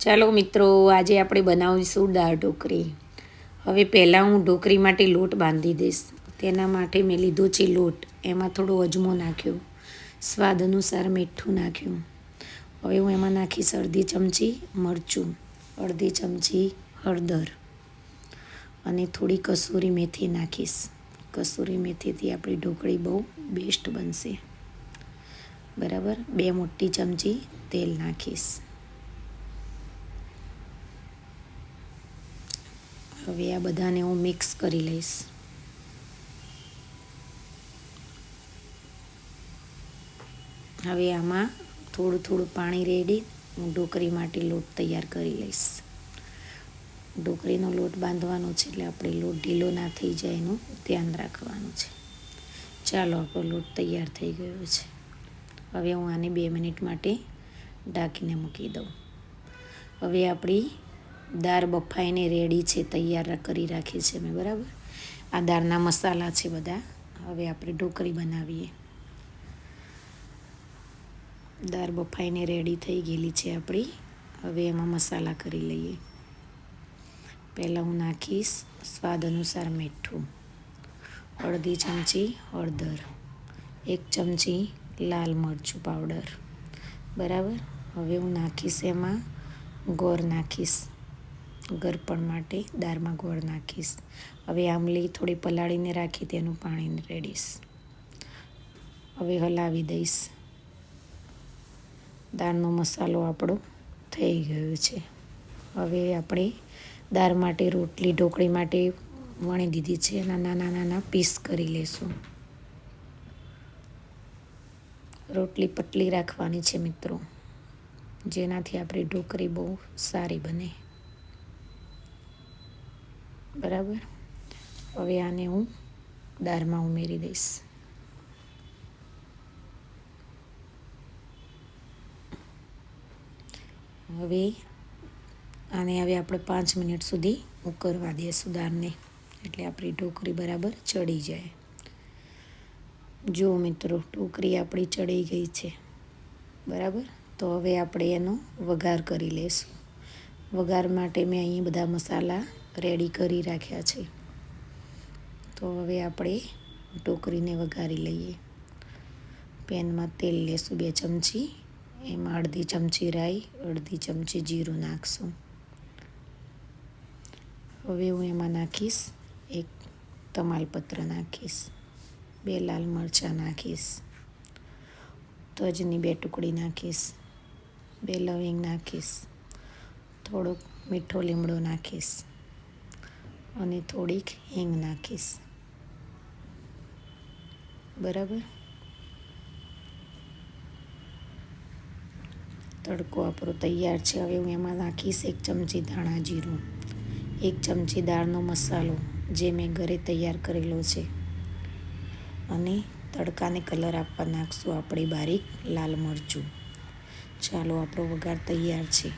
ચાલો મિત્રો, આજે આપણે બનાવીશું દાળ ઢોકળી. હવે પહેલાં હું ઢોકળી માટે લોટ બાંધી દઈશ. તેના માટે મેં લીધો છે લોટ. એમાં થોડો અજમો નાખ્યો. સ્વાદ અનુસાર મીઠું નાખ્યું. હવે હું એમાં નાખીશ અડધી ચમચી મરચું, અડધી ચમચી હળદર અને થોડી કસૂરી મેથી નાખીશ. કસૂરી મેથીથી આપણી ઢોકળી બહુ બેસ્ટ બનશે. બરાબર? બે મોટી ચમચી તેલ નાખીશ. હવે આ બધાને હું મિક્સ કરી લઈશ. હવે આમાં થોડું થોડું પાણી રેડી, હું ઢોકળી માટે લોટ તૈયાર કરી લઈશ. ઢોકરીનો લોટ બાંધવાનો છે એટલે આપણે લોટ ઢીલો ના થઈ જાય એનું ધ્યાન રાખવાનું છે. ચાલો આપણો લોટ તૈયાર થઈ ગયો છે. હવે હું આને બે મિનિટ માટે ઢાંકીને મૂકી દઉં. હવે આપણી દાળ બફાઈને રેડી છે, તૈયાર કરી રાખી છે મેં બરાબર? આ દાળના મસાલા છે બધા. હવે આપણે ઢોકળી બનાવીએ. દાળ બફાઈને રેડી થઈ ગયેલી છે આપણી. હવે એમાં મસાલા કરી લઈએ. પહેલાં હું નાખીશ સ્વાદ અનુસાર મીઠું. અડધી ચમચી હળદર. એક ચમચી લાલ મરચું પાવડર. બરાબર? હવે હું નાખીશ એમાં ગોળ નાખીશ. ગરપણ માટે દાળમાં ગોળ નાખીશ. હવે આમલી થોડી પલાળીને રાખી તેનું પાણી રેડીશ. હવે હલાવી દઈશ. દાળનો મસાલો આપણો થઈ ગયો છે. હવે આપણે દાળ માટે રોટલી, ઢોકળી માટે વણી દીધી છે એના નાના નાના પીસ કરી લેશું. રોટલી પતલી રાખવાની છે મિત્રો. જેનાથી આપણી ઢોકળી બહુ સારી બને. બરાબર? હવે આને હું દાળમાં ઉમેરી દઈશ. હવે આને હવે આપણે પાંચ મિનિટ સુધી ઉકરવા દઈશું દાળને એટલે આપણી ઢોકરી બરાબર ચડી જાય. જો મિત્રો ઢોકરી આપણી ચડી ગઈ છે, બરાબર? તો હવે આપણે એનો વઘાર કરી લઈશું. વઘાર માટે મેં અહીં બધા મસાલા રેડી કરી રાખ્યા છે. તો હવે આપણે ટોકરીને વઘારી લઈએ. પેનમાં તેલ લેશું બે ચમચી. એમાં અડધી ચમચી રાઈ, અડધી ચમચી જીરું નાખશું. હવે હું એમાં નાખીશ એક તમાલપત્ર નાખીશ, બે લાલ મરચાં નાખીશ, તજની બે ટુકડી નાખીશ, બે લવિંગ નાખીશ, થોડોક મીઠો લીમડો નાખીશ. અને થોડીક હિંગ નાખીશ. બરાબર? તડકો આપણો તૈયાર છે. હવે હું એમાં નાખીશ એક ચમચી ધાણા જીરું, એક ચમચી દાળનો મસાલો, જે મેં ઘરે તૈયાર કરેલો છે. અને તડકાને કલર આપવા નાખશું આપણે બારીક લાલ મરચું. ચાલો, આપણો વઘાર તૈયાર છે.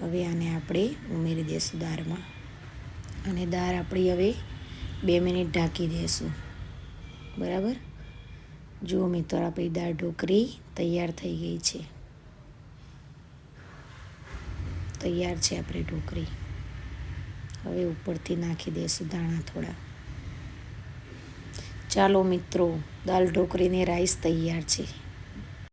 હવે આને આપણે ઉમેરી દઈશું દાળમાં. અને દાળ આપણી હવે બે મિનિટ ઢાંકી દઈશું બરાબર? જુઓ મિત્રો આપણી દાળ ઢોકળી તૈયાર થઈ ગઈ છે. તૈયાર છે આપણી ઢોકળી હવે ઉપરથી નાખી દઈશું દાણા થોડા. ચાલો મિત્રો દાલ ઢોકળીની રાઈસ તૈયાર છે.